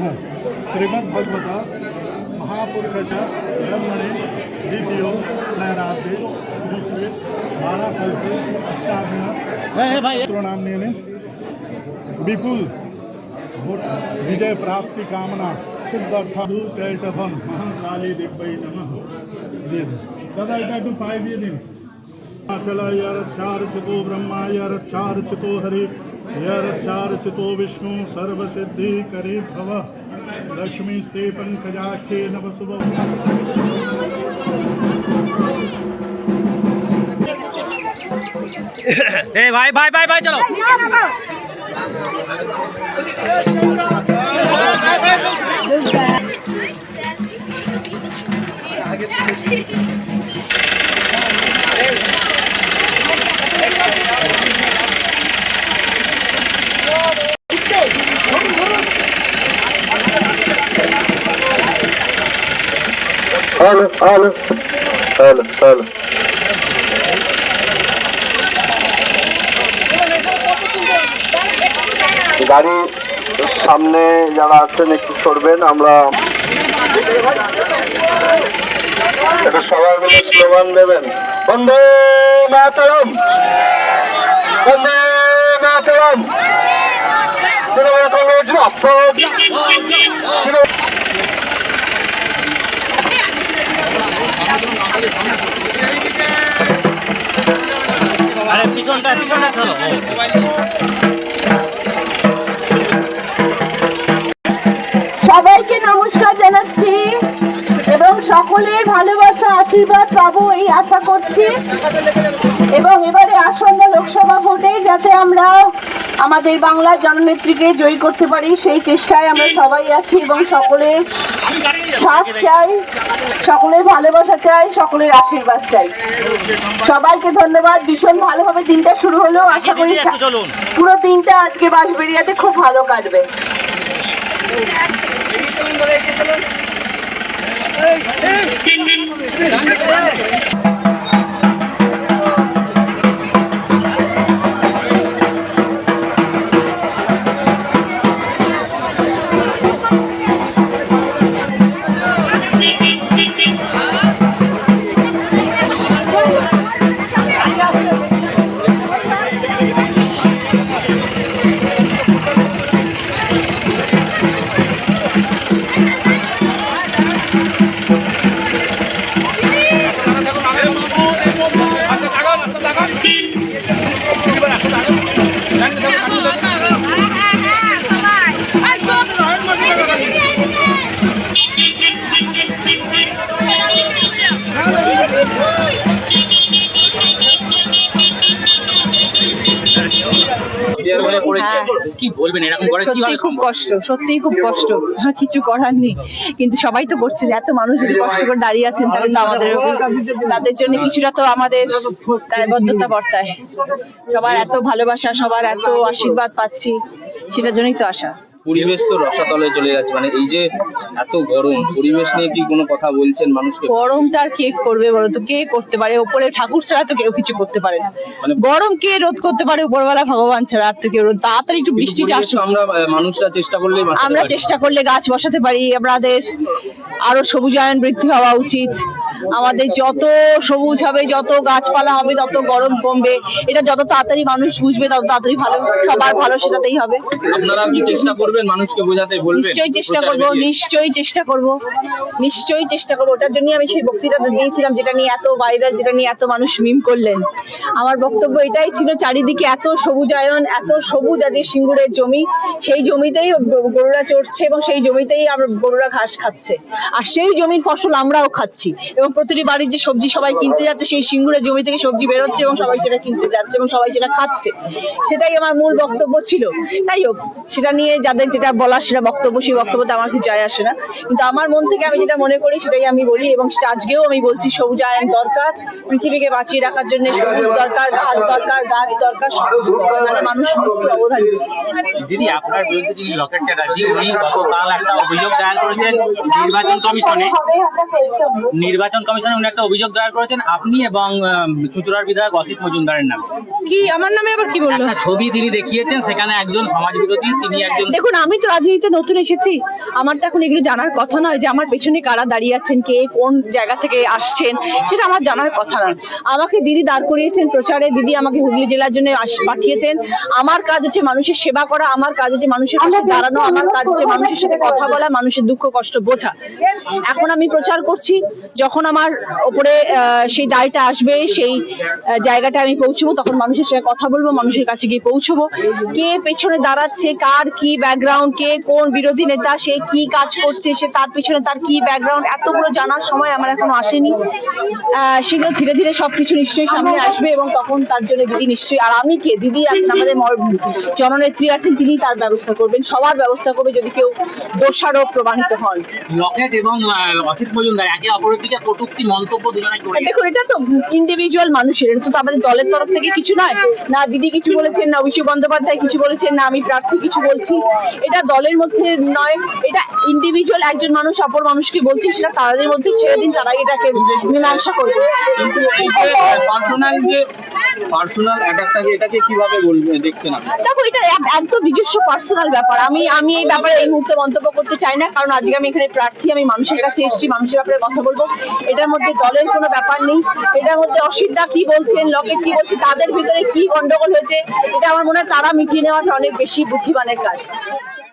है। श्रीमद् भगवत महापुरुष ब्रह्मणे द्वितीयो नैराधे श्री बारह फलते स्थापना प्रणाम्य विपुल विजय प्राप्ति कामना सिद्धार्थम महाकाली दिव्य नम। दादा एक पाए दिए दिन। चला यार चार चको ब्रह्मा यार चार चको हरे। यरक्षार्चितो विष्णु सर्वसिद्धि करे भव लक्ष्मीस्ते पङ्कजाक्षे नव शुभ ए भाई भाई भाई भाई चलो। Halo, halo. Halo, halo. গাড়ির সামনে যারা আছেন একটু সরবেন আমরা এটা সবাই মিলে স্লোগান দেবেন বন্দে মাতরম বন্দে মাতরম তৃণমূল কংগ্রেস জিন্দাবাদ। তৃণমূল- আরে পিছনটা পিছনটা সকলের ভালোবাসা আশীর্বাদ পাবো এই আশা করছি। এবং এবারে আসন্ন লোকসভা ভোটে যাতে আমরা আমাদের বাংলার জননেত্রীকে জয়ী করতে পারি সেই চেষ্টায় আমরা সবাই আছি এবং সকলের সাথ চাই সকলের ভালোবাসা চাই সকলের আশীর্বাদ চাই। সবাইকে ধন্যবাদ। ভীষণ ভালোভাবে দিনটা শুরু হলো। আশা করি পুরো দিনটা আজকে বাঁশবেড়িয়াতে খুব ভালো কাটবে। Đi, đi. কি বলবেন? এরকম করে সত্যি খুব কষ্ট সত্যিই খুব কষ্ট। হ্যাঁ, কিছু করার নেই। কিন্তু সবাই তো করছে যে এত মানুষ যদি কষ্ট করে দাঁড়িয়ে আছেন তাহলে তো আমাদের তাদের জন্য কিছুটা তো আমাদের দায়বদ্ধতা বর্তায়। সবার এত ভালোবাসা সবার এত আশীর্বাদ পাচ্ছি সেটার জন্যই তো আশা পরিবেশ তো রসাতলে চলে গেছে। মানে এই যে এত গরম পরিবেশ নিয়ে কি কোনো কথা বলছেন মানুষকে? গরমটা আর কে করবে বলো তো? কে করতে পারে? ওপরে ঠাকুর ছাড়া তো কেউ কিছু করতে পারে না। মানে গরম কে রোধ করতে পারে? উপরওয়ালা ভগবান ছাড়া আর তো কেউ রোধ তাড়াতাড়ি একটু বৃষ্টি বৃষ্টিটা পরিবেশ আমরা মানুষরা চেষ্টা করলে আমরা চেষ্টা করলে গাছ বসাতে পারি। আমাদের আরও সবুজায়ন বৃদ্ধি হওয়া উচিত। আমাদের যত সবুজ হবে যত গাছপালা হবে তত গরম কমবে। এটা যত তাড়াতাড়ি মানুষ বুঝবে তত তাড়াতাড়ি ভালো সবার ভালো সেটাতেই হবে। আপনারা কি চেষ্টা করবেন মানুষকে বোঝাতে বলবেন? নিশ্চয়ই চেষ্টা করব নিশ্চয়ই চেষ্টা করব নিশ্চয়ই চেষ্টা করব। ওটার জন্যই আমি সেই বক্তৃতাটা দিয়েছিলাম যেটা নিয়ে এত ভাইরাল যেটা নিয়ে এত মানুষ মিম করলেন। আমার বক্তব্য এটাই ছিল চারিদিকে এত সবুজায়ন এত সবুজ আজকে সিঙ্গুরের জমি সেই জমিতেই গরুরা চড়ছে এবং সেই জমিতেই আমরা গরুরা ঘাস খাচ্ছে। আর সেই জমির ফসল আমরাও খাচ্ছি এবং প্রতিটি বাড়ির যে সবজি সবাই কিনতে যাচ্ছে, সেই সিঙ্গুরের জমি থেকে সবজি বেরোচ্ছে এবং সবাই সেটা কিনতে যাচ্ছে এবং সবাই সেটা খাচ্ছে। সেটাই আমার মূল বক্তব্য ছিল। তাই হোক, সেটা নিয়ে যাদের যেটা বলার সেটা বক্তব্য, সেই বক্তব্যতে আমার কিছু যায় আসে না। কিন্তু আমার মন থেকে আমি যেটা মনে করি, সেটাই আমি বলি এবং সেটা আজকেও আমি বলছি সবুজায়ন দরকার, পৃথিবীকে বাঁচিয়ে রাখার জন্য সবুজ দরকার, ঘাস দরকার, গাছ দরকার সব কিছু দরকার মানুষ করেছেন নির্বাচন কমিশনে। নির্বাচন কমিশনে উনি একটা অভিযোগ দায়ের করেছেন আপনি এবং চুঁচুড়ার বিধায়ক অসিত মজুমদারের নামে। কি আমার নামে আবার কি বলল? ছবি তিনি দেখিয়েছেন সেখানে একজন সমাজ বিরোধী তিনি একজন দেখুন আমি তো রাজনীতিতে নতুন এসেছি। আমার তো এখন এগুলো জানার কথা নয় যে আমার পেছনে কারা দাঁড়িয়ে আছেন কে কোন জায়গা থেকে আসছেন সেটা আমার জানার কথা নয়। আমাকে দিদি দাঁড় করিয়েছেন প্রচারে দিদি আমাকে হুগলি জেলার জন্য পাঠিয়েছেন। আমার কাজ হচ্ছে মানুষের সেবা করা আমার কাজ হচ্ছে মানুষের পাশে দাঁড়ানো আমার কাজ হচ্ছে মানুষের সাথে কথা বলা মানুষের দুঃখ কষ্ট বোঝা। এখন আমি প্রচার করছি যখন আমার ওপরে সেই দায়টা আসবে, সেই জায়গাটা আমি পৌঁছবো, তখন মানুষের সাথে কথা বলব, মানুষের কাছে গিয়ে পৌঁছবো। কে পেছনে দাঁড়াচ্ছে, কার কি ব্যাকগ্রাউন্ড কে কোন বিরোধী নেতা, সে কি কাজ করছে, সে তার পিছনে তার কি ব্যাকগ্রাউন্ড এতগুলো জানার সময় আমার এখনও আসেনি। সেগুলো ধীরে ধীরে সবকিছু নিশ্চয়ই সামনে আসবে এবং তখন তার জন্য দিদি নিশ্চয়ই, আর আমি কে? দিদি আমাদের জননেত্রী আছেন, তিনি তার ব্যবস্থা করবেন, সবার ব্যবস্থা করবে যদি কেউ দোষারোপ প্রমাণিত হন। এবং অসিত মজুমদার একে অপরের দিকে কটূক্তি মন্তব্য দুজনে করে দেখুন এটা তো ইন্ডিভিজুয়াল মানুষের এটা তো আমাদের দলের তরফ থেকে কিছু নয়। না দিদি কিছু বলেছেন না অভিষেক বন্দ্যোপাধ্যায় কিছু বলেছেন না আমি প্রার্থী কিছু বলছি। এটা দলের মধ্যে নয় এটা ইন্ডিভিজুয়াল একজন মানুষ অপর মানুষকে বলছে সেটা তাদের মধ্যে ছেড়ে দিন তারা এটাকে মীমাংসা করবে। কিন্তু পার্সোনাল যে পার্সোনাল অ্যাটাকটাকে এটাকে কীভাবে বলবে দেখছেন আপনি? দেখো এটা একদম নিজস্ব পার্সোনাল ব্যাপার। আমি আমি এই ব্যাপারে এই মুহূর্তে মন্তব্য করতে চাই না কারণ আজকে আমি এখানে প্রার্থী আমি মানুষের কাছে এসেছি মানুষের ব্যাপারে কথা বলব। এটার মধ্যে দলের কোনো ব্যাপার নেই। এটার মধ্যে অসিতদা কি বলছেন, লকেট কি বলছে তাদের ভিতরে কি গন্ডগোল হয়েছে, এটা আমার মনে হয় তারা মিটিয়ে নেওয়াটা অনেক বেশি বুদ্ধিমানের কাজ।